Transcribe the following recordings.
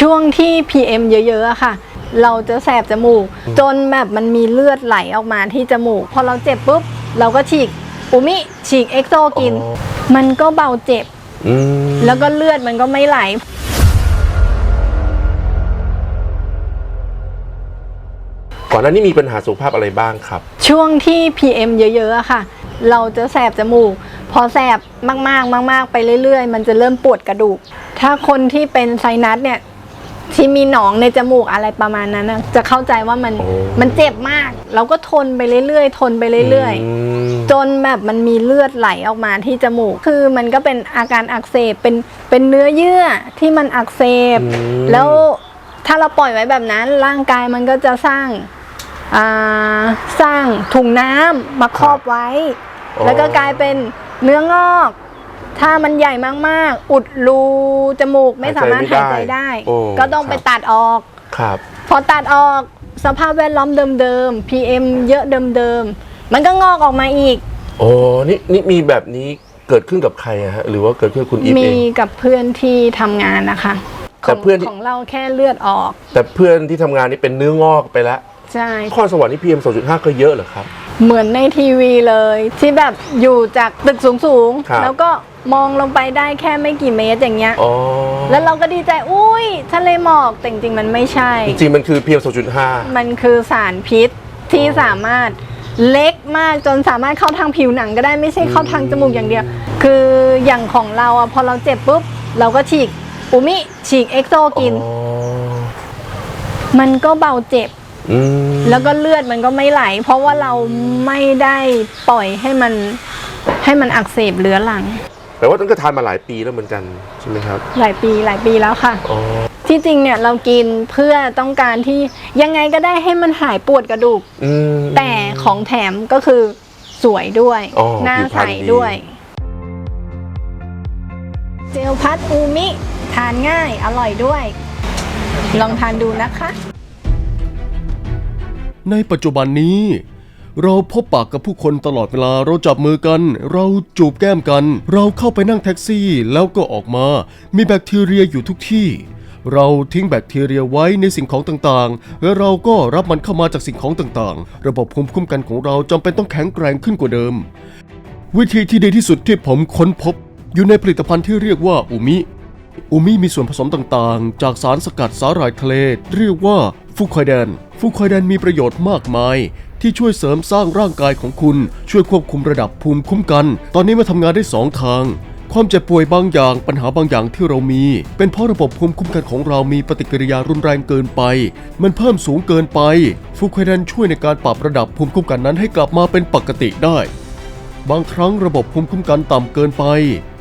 ช่วงที่ PM เยอะๆอะค่ะ เราจะแสบจมูก จนแบบมันมีเลือดไหลออกมาที่จมูก พอเราเจ็บปุ๊บ เราก็ฉีกอุมิฉีกเอ็กโซกินอ๋อมันก็เบาเจ็บอืมแล้วก็เลือดมันก็ไม่ไหลก่อนหน้านี้มีปัญหาสุขภาพอะไรบ้างครับ ช่วงที่ PM เยอะๆอะค่ะ เราจะแสบจมูก พอแสบมากๆ มาก ๆ ไปเรื่อย ๆ มันจะเริ่มปวดกระดูก ถ้าคนที่เป็นไซนัสเนี่ย ที่มีหนองในจมูกอะไรประมาณนั้นนะจะเข้าใจว่ามันโอ้ มันเจ็บมาก เราก็ทนไปเรื่อยๆ ทนไปเรื่อยๆมจนแบบมันมีเลือดไหลออกมาที่จมูก คือมันก็เป็นอาการอักเสบ เป็นเป็นเนื้อเยื่อที่มันอักเสบ อืม แล้วถ้าเราปล่อยไว้แบบนั้นร่างกายมันก็จะสร้างอ่าสร้างถุงน้ำมาครอบไว้ แล้วก็กลายเป็นเนื้องอก ถ้ามันใหญ่มากๆ อุดรูจมูกไม่สามารถหายใจได้ โอ้ก็ต้องไปครับ ตัดออก ครับ พอตัดออกสภาพแวดล้อมเดิมๆ PM เยอะเดิมๆ มันก็งอกออกมาอีก โอ้นี่นี่มีแบบนี้เกิดขึ้นกับใครอะฮะ หรือว่าเกิดขึ้นกับคุณอีฟมีเอง กับเพื่อนที่ทำงานนะคะแต่ของเพื่อนที่ ของเราแค่เลือดออก แต่เพื่อนที่ทำงานนี่เป็นเนื้องอกไปแล้วใช่ นครสวรรค์นี่พีเอ็มสองจุดห้าก็เยอะเหรอครับ เหมือนในทีวีเลย ที่แบบอยู่จากตึกสูงครับ ๆ แล้วก็ มองลงไปได้แค่ไม่กี่เมตรอย่างเงี้ย อ๋อแล้วเราก็ดีใจอุ้ยทะเลหมอกแต่จริงๆมันไม่ใช่ จริงๆมันคือพีเอ็มสองจุดห้ามันคือสารพิษที่สามารถเล็กมากจนสามารถเข้าทางผิวหนังก็ได้ไม่ใช่เข้าทางจมูกอย่างเดียว คืออย่างของเราอะพอเราเจ็บปุ๊บ เราก็ฉีกอุมิฉีกเอ็กโซกิน อ๋อมันก็เบาเจ็บ อืมแล้วก็เลือดมันก็ไม่ไหล เพราะว่าเราไม่ได้ปล่อยให้มันให้มันอักเสบเรื้อรัง แปลว่าต้องก็ทานมาหลายปีแล้วเหมือนกันใช่ไหมครับ หลายปีหลายปีแล้วค่ะ อ๋อ ที่จริงเนี่ยเรากินเพื่อต้องการที่ยังไงก็ได้ให้มันหายปวดกระดูก อืม แต่ของแถมก็คือสวยด้วย อ๋อหน้าผิวพใสรรณดี ด้วย เจลพัดอูมิ ทานง่ายอร่อยด้วย ลองทานดูนะคะ ในปัจจุบันนี้ เราพบปากกับผู้คนตลอดเวลาเราจับมือกัน เราจูบแก้มกัน เราเข้าไปนั่งแท็กซี่แล้วก็ออกมา มีแบคทีเรียอยู่ทุกที่ เราทิ้งแบคทีเรียไว้ในสิ่งของต่างๆ และเราก็รับมันเข้ามาจากสิ่งของต่างๆ ระบบภูมิคุ้มกันของเราจำเป็นต้องแข็งแกร่งขึ้นกว่าเดิม วิธีที่ดีที่สุดที่ผมค้นพบ อยู่ในผลิตภัณฑ์ที่เรียกว่าอูมิอูมิมีส่วนผสมต่างๆ จากสารสกัดสาหร่ายทะเล เรียกว่า ฟูคอยแดน ฟูคอยแดนมีประโยชน์มากมาย ที่ช่วยเสริมสร้างร่างกายของคุณ ช่วยควบคุมระดับภูมิคุ้มกัน ตอนนี้มาทำงานได้สองทาง ความเจ็บป่วยบางอย่างปัญหาบางอย่างที่เรามี เป็นเพราะระบบภูมิคุ้มกันของเรามีปฏิกิริยารุนแรงเกินไป มันเพิ่มสูงเกินไป ฟูคอยแดนช่วยในการปรับระดับภูมิคุ้มกันนั้นให้กลับมาเป็นปกติได้ บางครั้งระบบภูมิคุ้มกันต่ำเกินไป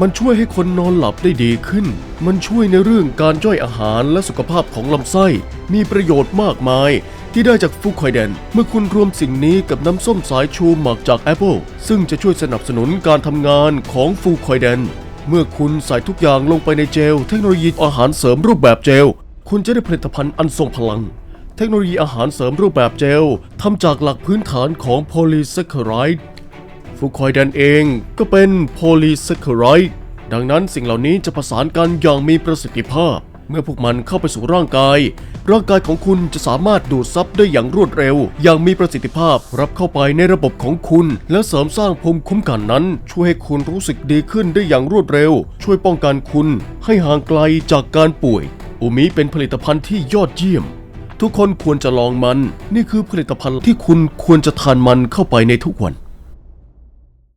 มันช่วยให้คนนอนหลับได้ดีขึ้น มันช่วยในเรื่องการย่อยอาหารและสุขภาพของลำไส้ มีประโยชน์มากมาย ที่ได้จากฟูคอยแดน เมื่อคุณรวมสิ่งนี้กับน้ำส้มสายชูหมักจากแอปเปิลซึ่งจะช่วยสนับสนุนการทำงานของฟูคอยแดน เมื่อคุณใส่ทุกอย่างลงไปในเจล เทคโนโลยีอาหารเสริมรูปแบบเจล คุณจะได้ผลิตภัณฑ์อันทรงพลัง เทคโนโลยีอาหารเสริมรูปแบบเจลทำจากหลักพื้นฐานของโพลีแซคคาไรด์ ฟูคอยแดนเองก็เป็นโพลีแซคคาไรด์ดังนั้นสิ่งเหล่านี้จะประสานกันอย่างมีประสิทธิภาพ เมื่อพวกมันเข้าไปสู่ร่างกาย ร่างกายของคุณจะสามารถดูดซับได้อย่างรวดเร็ว อย่างมีประสิทธิภาพรับเข้าไปในระบบของคุณ และเสริมสร้างภูมิคุ้มกันนั้น ช่วยให้คุณรู้สึกดีขึ้นได้อย่างรวดเร็ว ช่วยป้องกันคุณ ให้ห่างไกลจากการป่วยอูมิเป็นผลิตภัณฑ์ที่ยอดเยี่ยม ทุกคนควรจะลองมัน นี่คือผลิตภัณฑ์ที่คุณควรจะทานมันเข้าไปในทุกวัน